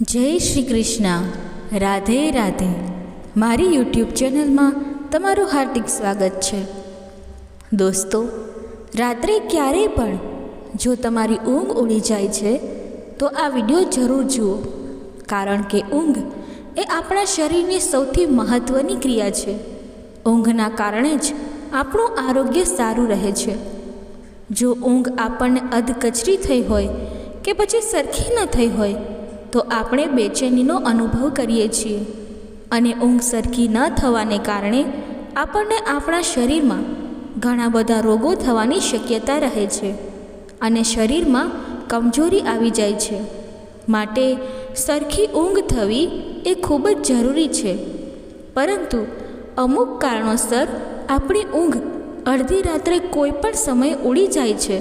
જય શ્રી કૃષ્ણ. રાધે રાધે. મારી યુટ્યુબ ચેનલમાં તમારું હાર્દિક સ્વાગત છે. દોસ્તો, રાત્રે ક્યારેય પણ જો તમારી ઊંઘ ઉડી જાય છે, તો આ વીડિયો જરૂર જુઓ. કારણ કે ઊંઘ એ આપણા શરીરની સૌથી મહત્ત્વની ક્રિયા છે. ઊંઘના કારણે જ આપણું આરોગ્ય સારું રહે છે. જો ઊંઘ આપણને અધકચરી થઈ હોય કે પછી સરખી ન થઈ હોય તો આપણે બેચેનીનો અનુભવ કરીએ છીએ. અને ઊંઘ સરખી ન થવાને કારણે આપણને આપણા શરીરમાં ઘણા બધા રોગો થવાની શક્યતા રહે છે અને શરીરમાં કમજોરી આવી જાય છે. માટે સરખી ઊંઘ થવી એ ખૂબ જ જરૂરી છે. પરંતુ અમુક કારણોસર આપણી ઊંઘ અડધી રાત્રે કોઈ પણ સમયે ઉડી જાય છે.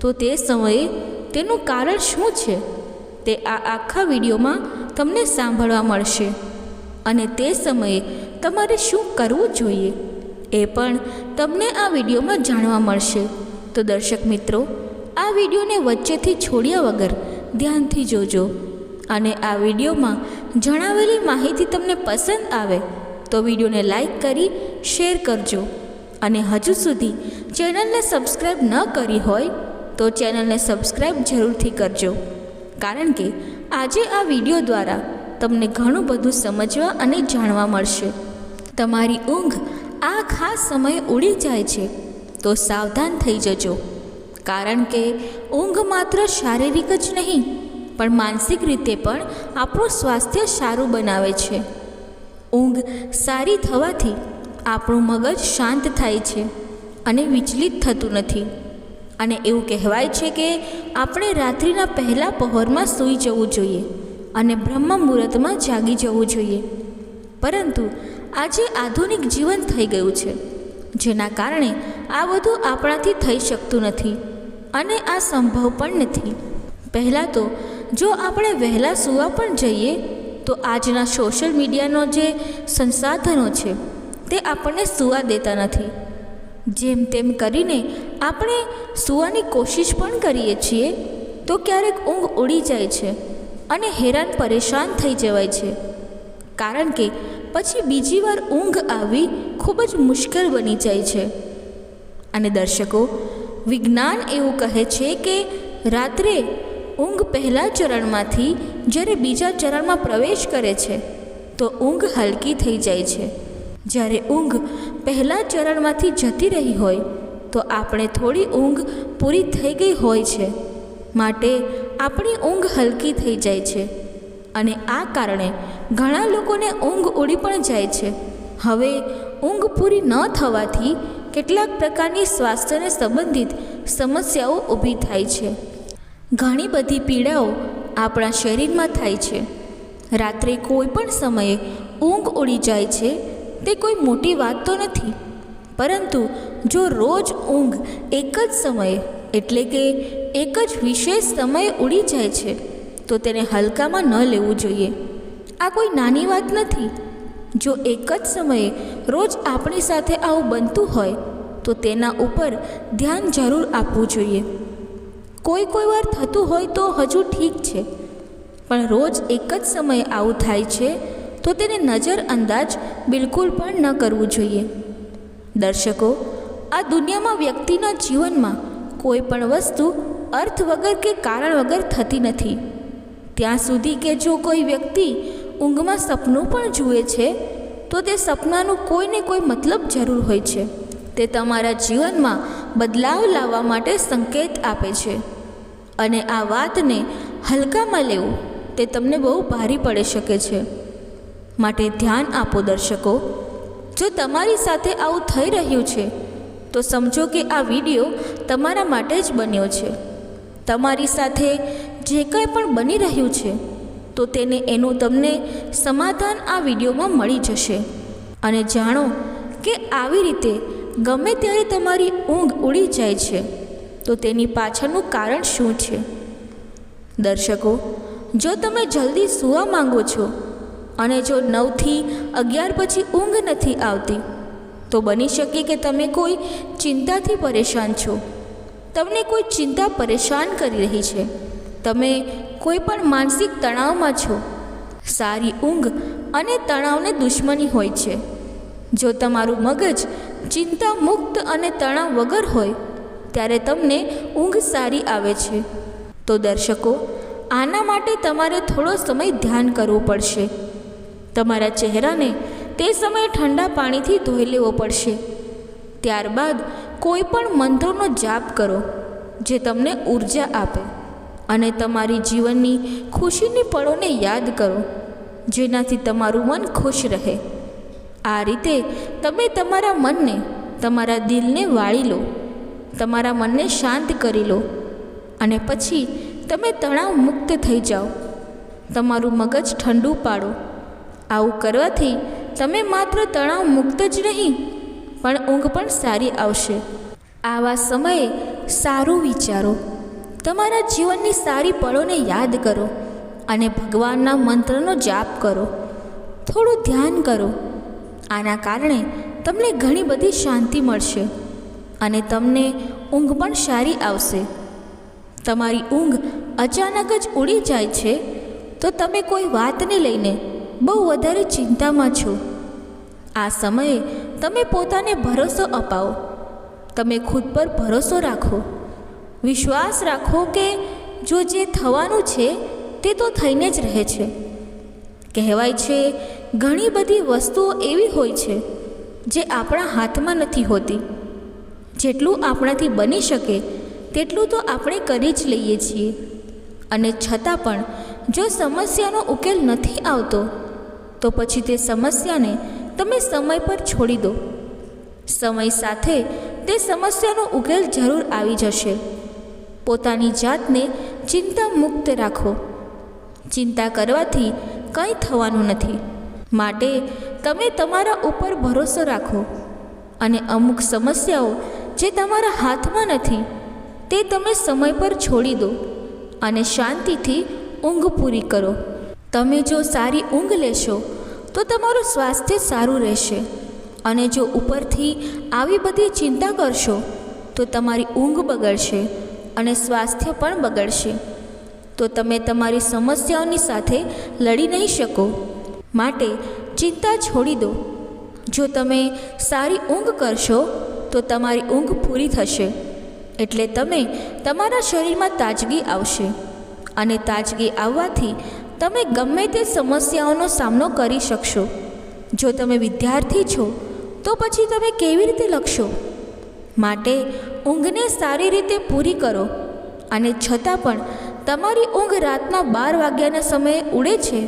તો તે સમયે તેનું કારણ શું છે? તે આ આખા વિડીયોમાં તમને સાંભળવા મળશે. અને તે સમયે તમારે શું કરવું જોઈએ એ પણ તમને આ વિડીયોમાં જાણવા મળશે. તો દર્શક મિત્રો, આ વિડીયોને વચ્ચેથી છોડ્યા વગર ધ્યાનથી જોજો. અને આ વિડીયોમાં જણાવેલી માહિતી તમને પસંદ આવે તો વિડીયોને લાઈક કરી શેર કરજો. અને હજુ સુધી ચેનલને સબસ્ક્રાઈબ ન કરી હોય તો ચેનલને સબસ્ક્રાઈબ જરૂરથી કરજો. કારણ કે આજે આ વીડિયો દ્વારા તમને ઘણું બધું સમજવા અને જાણવા મળશે. તમારી ઊંઘ આ ખાસ સમયે ઉડી જાય છે, તો સાવધાન થઈ જજો. કારણ કે ઊંઘ માત્ર શારીરિક જ નહીં, પણ માનસિક રીતે પણ આપણું સ્વાસ્થ્ય સારું બનાવે છે. ઊંઘ સારી થવાથી આપણું મગજ શાંત થાય છે અને વિચલિત થતું નથી. અને એવું કહેવાય છે કે આપણે રાત્રિના પહેલા પહોરમાં સૂઈ જવું જોઈએ અને બ્રહ્મ મુહૂર્તમાં જાગી જવું જોઈએ. પરંતુ આજે આધુનિક જીવન થઈ ગયું છે, જેના કારણે આ બધું આપણાથી થઈ શકતું નથી અને આ સંભવ પણ નથી. પહેલાં તો જો આપણે વહેલા સૂવા પણ જઈએ, તો આજના સોશિયલ મીડિયાનો જે સંસાધનો છે, તે આપણને સૂવા દેતા નથી. જેમ તેમ કરીને આપણે સૂવાની કોશિશ પણ કરીએ છીએ, તો ક્યારેક ઊંઘ ઉડી જાય છે અને હેરાન પરેશાન થઈ જવાય છે. કારણ કે પછી બીજી વાર ઊંઘ આવવી ખૂબ જ મુશ્કેલ બની જાય છે. અને દર્શકો, વિજ્ઞાન એવું કહે છે કે રાત્રે ઊંઘ પહેલા ચરણમાંથી જ્યારે બીજા ચરણમાં પ્રવેશ કરે છે, તો ઊંઘ હલકી થઈ જાય છે. જ્યારે ઊંઘ પહેલાં ચરણમાંથી જતી રહી હોય, તો આપણે થોડી ઊંઘ પૂરી થઈ ગઈ હોય છે. માટે આપણી ઊંઘ હલકી થઈ જાય છે. અને આ કારણે ઘણા લોકોને ઊંઘ ઉડી પણ જાય છે. હવે ઊંઘ પૂરી ન થવાથી કેટલાક પ્રકારની સ્વાસ્થ્યને સંબંધિત સમસ્યાઓ ઊભી થાય છે. ઘણી બધી પીડાઓ આપણા શરીરમાં થાય છે. રાત્રે કોઈ પણ સમયે ઊંઘ ઉડી જાય છે તે કોઈ મોટી વાત તો નથી. પરંતુ જો રોજ ઊંઘ એક જ સમયે, એટલે કે એક જ વિશેષ સમયે ઉડી જાય છે, તો તેને હલકામાં ન લેવું જોઈએ. આ કોઈ નાની વાત નથી. જો એક જ સમયે રોજ આપણી સાથે આવું બનતું હોય, તો તેના ઉપર ધ્યાન જરૂર આપવું જોઈએ. કોઈ કોઈ વાર થતું હોય તો હજુ ઠીક છે. પણ રોજ એક જ સમયે આવું થાય છે તો તેને નજરઅંદાજ બિલકુલ પણ ન કરવું જોઈએ. દર્શકો, આ દુનિયામાં વ્યક્તિના જીવનમાં કોઈ પણ વસ્તુ અર્થ વગર કે કારણ વગર થતી નથી. ત્યાં સુધી કે જો કોઈ વ્યક્તિ ઊંઘમાં સપનું પણ જુએ છે, તો તે સપનાનું કોઈને કોઈ મતલબ જરૂર હોય છે. તે તમારા જીવનમાં બદલાવ લાવવા માટે સંકેત આપે છે. અને આ વાતને હલકામાં લેવું તે તમને બહુ ભારી પડી શકે છે. માટે ધ્યાન આપો દર્શકો. જો તમારી સાથે આવું થઈ રહ્યું છે, તો સમજો કે આ વીડિયો તમારા માટે જ બન્યો છે. તમારી સાથે જે કંઈ પણ બની રહ્યું છે, તો તેને એનું તમને સમાધાન આ વિડીયોમાં મળી જશે. અને જાણો કે આવી રીતે ગમે ત્યારે તમારી ઊંઘ ઉડી જાય છે, તો તેની પાછળનું કારણ શું છે? દર્શકો, જો તમે જલ્દી સૂવા માંગો છો અને જો નવથી અગિયાર પછી ઊંઘ નથી આવતી, તો બની શકે કે તમે કોઈ ચિંતાથી પરેશાન છો. તમને કોઈ ચિંતા પરેશાન કરી રહી છે. તમે કોઈ પણ માનસિક તણાવમાં છો. સારી ઊંઘ અને તણાવને દુશ્મની હોય છે. જો તમારું મગજ ચિંતા મુક્ત અને તણાવ વગર હોય, ત્યારે તમને ઊંઘ સારી આવે છે. તો દર્શકો, આના માટે તમારે થોડો સમય ધ્યાન કરવું પડશે. તમારા ચહેરાને તે સમયે ઠંડા પાણીથી ધોઈ લેવો પડશે. ત્યારબાદ કોઈ પણ મંત્રોનો જાપ કરો, જે તમને ઊર્જા આપે અને તમારી જીવનની ખુશીની પળોને યાદ કરો, જેનાથી તમારું મન ખુશ રહે. આ રીતે તમે તમારા મનને, તમારા દિલને વાળી લો, તમારા મનને શાંત કરી લો અને પછી તમે તણાવ મુક્ત થઈ જાઓ. તમારું મગજ ઠંડુ પાડો. આવું કરવાથી તમે માત્ર તણાવ મુક્ત જ નહીં પણ ઊંઘ પણ સારી આવશે. આવા સમયે સારું વિચારો. તમારા જીવનની સારી પળોને યાદ કરો અને ભગવાનના મંત્રનો જાપ કરો. થોડું ધ્યાન કરો. આના કારણે તમને ઘણી બધી શાંતિ મળશે અને તમને ઊંઘ પણ સારી આવશે. તમારી ઊંઘ અચાનક જ ઉડી જાય છે, તો તમે કોઈ વાતને લઈને બહુ વધારે ચિંતામાં છો. આ સમયે તમે પોતાને ભરોસો અપાવો. તમે ખુદ પર ભરોસો રાખો. વિશ્વાસ રાખો કે જો જે થવાનું છે તે તો થઈને જ રહે છે. કહેવાય છે, ઘણી બધી વસ્તુઓ એવી હોય છે જે આપણા હાથમાં નથી હોતી. જેટલું આપણાથી બની શકે તેટલું તો આપણે કરી જ લઈએ છીએ. અને છતાં પણ જો સમસ્યાનો ઉકેલ નથી આવતો તો પછી તે સમસ્યાને તમે સમય પર છોડી દો. સમય સાથે તે સમસ્યાનો ઉકેલ જરૂર આવી જશે. પોતાની જાતને ચિંતા મુક્ત રાખો. ચિંતા કરવાથી કંઈ થવાનું નથી. માટે તમે તમારા ઉપર ભરોસો રાખો. અને અમુક સમસ્યાઓ જે તમારા હાથમાં નથી, તે તમે સમય પર છોડી દો અને શાંતિથી ઊંઘ પૂરી કરો. તમે જો સારી ઊંઘ લેશો, તો તમારું સ્વાસ્થ્ય સારું રહેશે. અને જો ઉપરથી આવી બધી ચિંતા કરશો, તો તમારી ઊંઘ બગડશે અને સ્વાસ્થ્ય પણ બગડશે. તો તમે તમારી સમસ્યાઓની સાથે લડી નહીં શકો. માટે ચિંતા છોડી દો. જો તમે સારી ઊંઘ કરશો, તો તમારી ઊંઘ પૂરી થશે. એટલે તમે તમારા શરીરમાં તાજગી આવશે. અને તાજગી આવવાથી તમે ગમે તે સમસ્યાઓનો સામનો કરી શકશો. જો તમે વિદ્યાર્થી છો, તો પછી તમે કેવી રીતે લખશો? માટે ઊંઘને સારી રીતે પૂરી કરો. અને છતાં પણ તમારી ઊંઘ રાતના બાર વાગ્યાના સમયે ઉડે છે?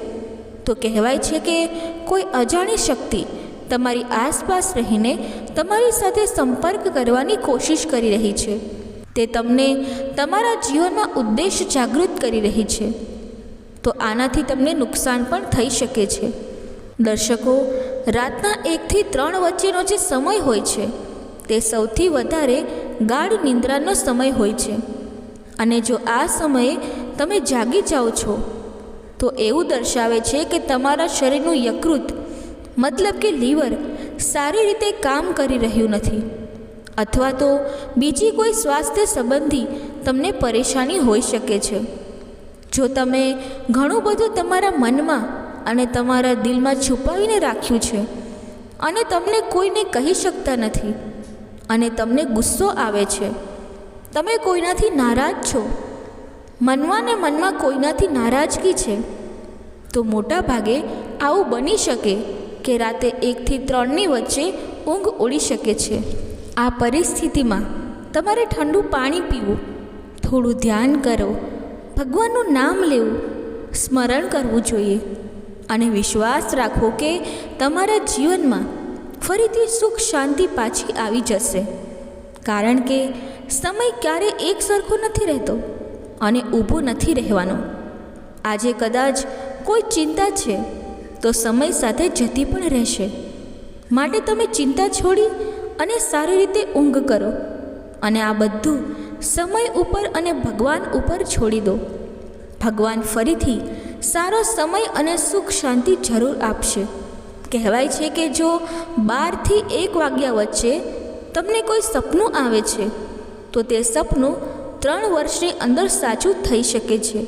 તો કહેવાય છે કે કોઈ અજાણી શક્તિ તમારી આસપાસ રહીને તમારી સાથે સંપર્ક કરવાની કોશિશ કરી રહી છે. તે તમને તમારા જીવનમાં ઉદ્દેશ જાગૃત કરી રહી છે. તો આનાથી તમને નુકસાન પણ થઈ શકે છે. દર્શકો, રાતના એકથી ત્રણ વચ્ચેનો જે સમય હોય છે, તે સૌથી વધારે ગાઢ નિંદ્રાનો સમય હોય છે. અને જો આ સમયે તમે જાગી જાઓ છો, તો એવું દર્શાવે છે કે તમારા શરીરનું યકૃત, મતલબ કે લીવર, સારી રીતે કામ કરી રહ્યું નથી. અથવા તો બીજી કોઈ સ્વાસ્થ્ય સંબંધી તમને પરેશાની હોઈ શકે છે. જો તમે ઘણું બધું તમારા મનમાં અને તમારા દિલમાં છુપાવીને રાખ્યું છે અને તમને કોઈને કહી શકતા નથી અને તમને ગુસ્સો આવે છે, તમે કોઈનાથી નારાજ છો? મનમાં ને મનમાં કોઈનાથી નારાજગી છે? તો મોટા ભાગે આવું બની શકે કે રાતે એકથી ત્રણની વચ્ચે ઊંઘ ઉડી શકે છે. આ પરિસ્થિતિમાં તમારે ઠંડુ પાણી પીવું, થોડું ધ્યાન કરો ભગવાનનું નામ લેવું, સ્મરણ કરવું જોઈએ અને વિશ્વાસ રાખો કે તમારા જીવનમાં ફરીથી સુખ શાંતિ પાછી આવી જશે. કારણ કે સમય ક્યારે એક સરખો નથી રહેતો અને ઊભો નથી રહેવાનો. આજે કદાચ કોઈ ચિંતા છે, તો સમય સાથે જતી પણ રહેશે. માટે તમે ચિંતા છોડી અને સારી રીતે ઊંઘ કરો અને આ બધું સમય ઉપર અને ભગવાન ઉપર છોડી દો. ભગવાન ફરીથી, સારો સમય અને સુખ શાંતિ જરૂર આપશે. કહેવાય છે કે જો બારથી એક વાગ્યા વચ્ચે તમને કોઈ સપનું આવે છે, તો તે સપનું ત્રણ વર્ષની અંદર સાચું થઈ શકે છે.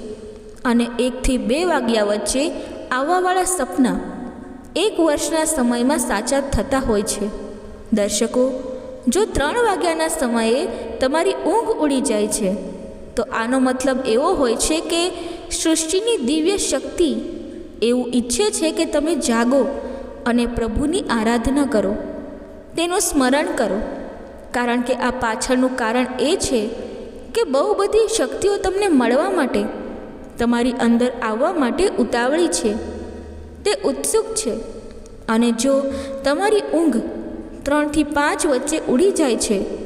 અને એકથી બે વાગ્યા વચ્ચે આવવાવાળા સપના એક વર્ષના સમયમાં સાચા થતા હોય છે. દર્શકો, જો ત્રણ વાગ્યાના સમયે તમારી ઊંઘ ઉડી જાય છે. તો આનો મતલબ એવો હોય છે કે સૃષ્ટિની દિવ્ય શક્તિ એવું ઈચ્છે છે કે તમે જાગો અને પ્રભુની આરાધના કરો. તેનું સ્મરણ કરો. કારણ કે આ પાછળનું કારણ એ છે કે બહુ બધી શક્તિઓ તમને મળવા માટે, તમારી અંદર આવવા માટે ઉતાવળી છે. તે ઉત્સુક છે. અને જો તમારી ઊંઘ ત્રણથી પાંચ વચ્ચે ઉડી જાય છે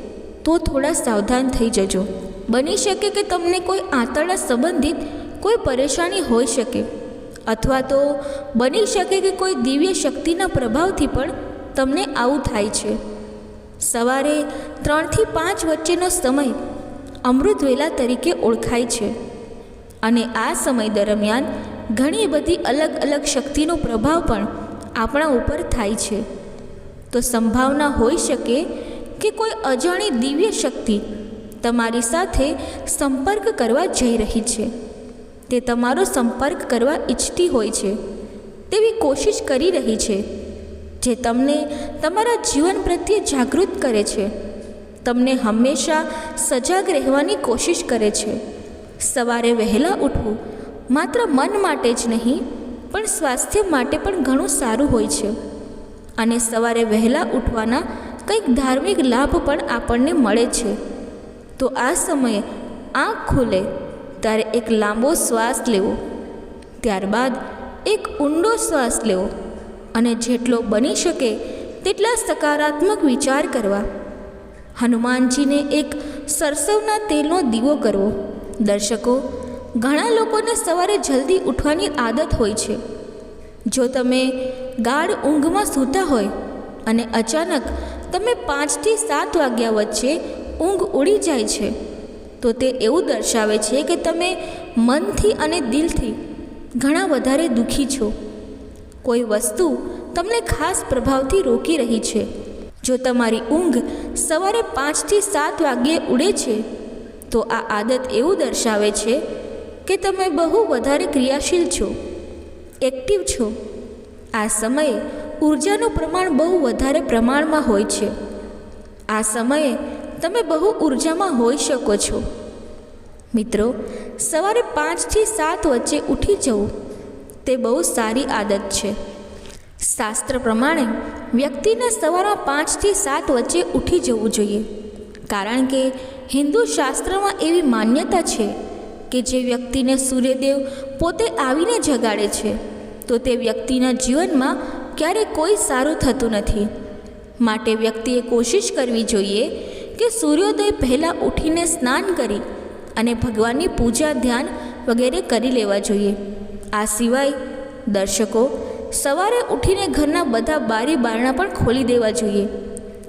તો થોડા સાવધાન થઈ જજો. બની શકે કે તમને કોઈ આંતરડા સંબંધિત કોઈ પરેશાની હોઈ શકે. અથવા તો બની શકે કે કોઈ દિવ્ય શક્તિના પ્રભાવથી પણ તમને આવું થાય છે. સવારે ત્રણથી પાંચ વચ્ચેનો સમય અમૃત વેલા તરીકે ઓળખાય છે. અને આ સમય દરમિયાન ઘણી બધી અલગ અલગ શક્તિનો પ્રભાવ પણ આપણા ઉપર થાય છે. તો સંભાવના હોઈ શકે કે કોઈ અજાણી દિવ્ય શક્તિ તમારી સાથે સંપર્ક કરવા જઈ રહી છે. તે તમારો સંપર્ક કરવા ઈચ્છતી હોય છે. તેવી કોશિશ કરી રહી છે, જે તમને તમારા જીવન પ્રત્યે જાગૃત કરે છે. તમને હંમેશા સજાગ રહેવાની કોશિશ કરે છે. સવારે વહેલા ઉઠવું માત્ર મન માટે જ નહીં, પણ સ્વાસ્થ્ય માટે પણ ઘણું સારું હોય છે. અને સવારે વહેલા ઉઠવાના કંઈક ધાર્મિક લાભ પણ આપણને મળે છે. તો આ સમયે આંખ ખુલે, ત્યારે એક લાંબો શ્વાસ લેવો. ત્યારબાદ એક ઊંડો શ્વાસ લેવો અને જેટલો બની શકે તેટલા સકારાત્મક વિચાર કરવા. હનુમાનજીને એક સરસવના તેલનો દીવો કરવો. દર્શકો, ઘણા લોકોને સવારે જલ્દી ઉઠવાની આદત હોય છે. જો તમે ગાઢ ઊંઘમાં સૂતા હોય અને અચાનક તમે પાંચથી સાત વાગ્યા વચ્ચે ઊંઘ ઉડી જાય છે. તો તે એવું દર્શાવે છે કે તમે મનથી અને દિલથી ઘણા વધારે દુઃખી છો. કોઈ વસ્તુ તમને ખાસ પ્રભાવથી રોકી રહી છે. જો તમારી ઊંઘ સવારે પાંચથી સાત વાગ્યે ઉડે છે, તો આ આદત એવું દર્શાવે છે કે તમે બહુ વધારે ક્રિયાશીલ છો. એક્ટિવ છો. આ સમયે ઉર્જાનું પ્રમાણ બહુ વધારે પ્રમાણમાં હોય છે. આ સમયે તમે બહુ ઉર્જામાં હોઈ શકો છો. મિત્રો, સવારે પાંચથી સાત વચ્ચે ઉઠી જવું, તે બહુ સારી આદત છે. શાસ્ત્ર પ્રમાણે, વ્યક્તિને સવારમાં પાંચથી સાત વચ્ચે ઉઠી જવું જોઈએ. કારણ કે, હિન્દુ શાસ્ત્રમાં એવી માન્યતા છે કે જે વ્યક્તિને સૂર્યદેવ પોતે આવીને જગાડે છે, તો તે વ્યક્તિના જીવનમાં ક્યારેય કોઈ સારું થતું નથી. માટે વ્યક્તિએ કોશિશ કરવી જોઈએ કે સૂર્યોદય પહેલાં ઉઠીને સ્નાન કરી અને ભગવાનની પૂજા ધ્યાન વગેરે કરી લેવા જોઈએ. આ સિવાય દર્શકો સવારે ઉઠીને ઘરના બધા બારી બારણા પણ ખોલી દેવા જોઈએ.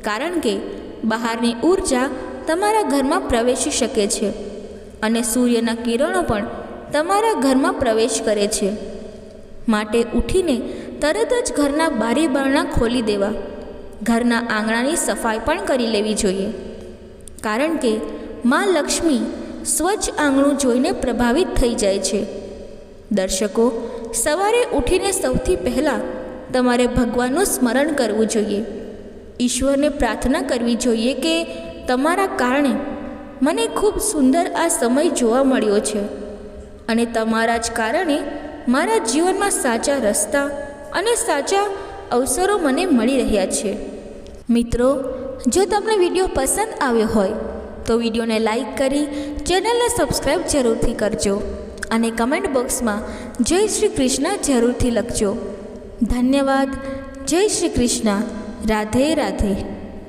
કારણ કે બહારની ઊર્જા તમારા ઘરમાં પ્રવેશી શકે છે અને સૂર્યના કિરણો પણ તમારા ઘરમાં પ્રવેશ કરે છે. માટે ઉઠીને તરત જ ઘરના બારી બારણા ખોલી દેવા. ઘરના આંગણાની સફાઈ પણ કરી લેવી જોઈએ. કારણ કે માં લક્ષ્મી સ્વચ્છ આંગણું જોઈને પ્રભાવિત થઈ જાય છે. દર્શકો, સવારે ઉઠીને સૌથી પહેલાં તમારે ભગવાનનું સ્મરણ કરવું જોઈએ. ઈશ્વરને પ્રાર્થના કરવી જોઈએ કે તમારા કારણે મને ખૂબ સુંદર આ સમય જોવા મળ્યો છે. અને તમારા જ કારણે મારા જીવનમાં સાચા રસ્તા અને સાચા અવસરો મને મળી રહ્યા છે. મિત્રો, જો તમને વીડિયો પસંદ આવ્યો હોય, તો વિડીયોને લાઈક કરી ચેનલને સબસ્ક્રાઈબ જરૂરથી કરજો અને કમેન્ટ બોક્સમાં જય શ્રી કૃષ્ણ જરૂરથી લખજો. ધન્યવાદ. જય શ્રી કૃષ્ણ. રાધે રાધે.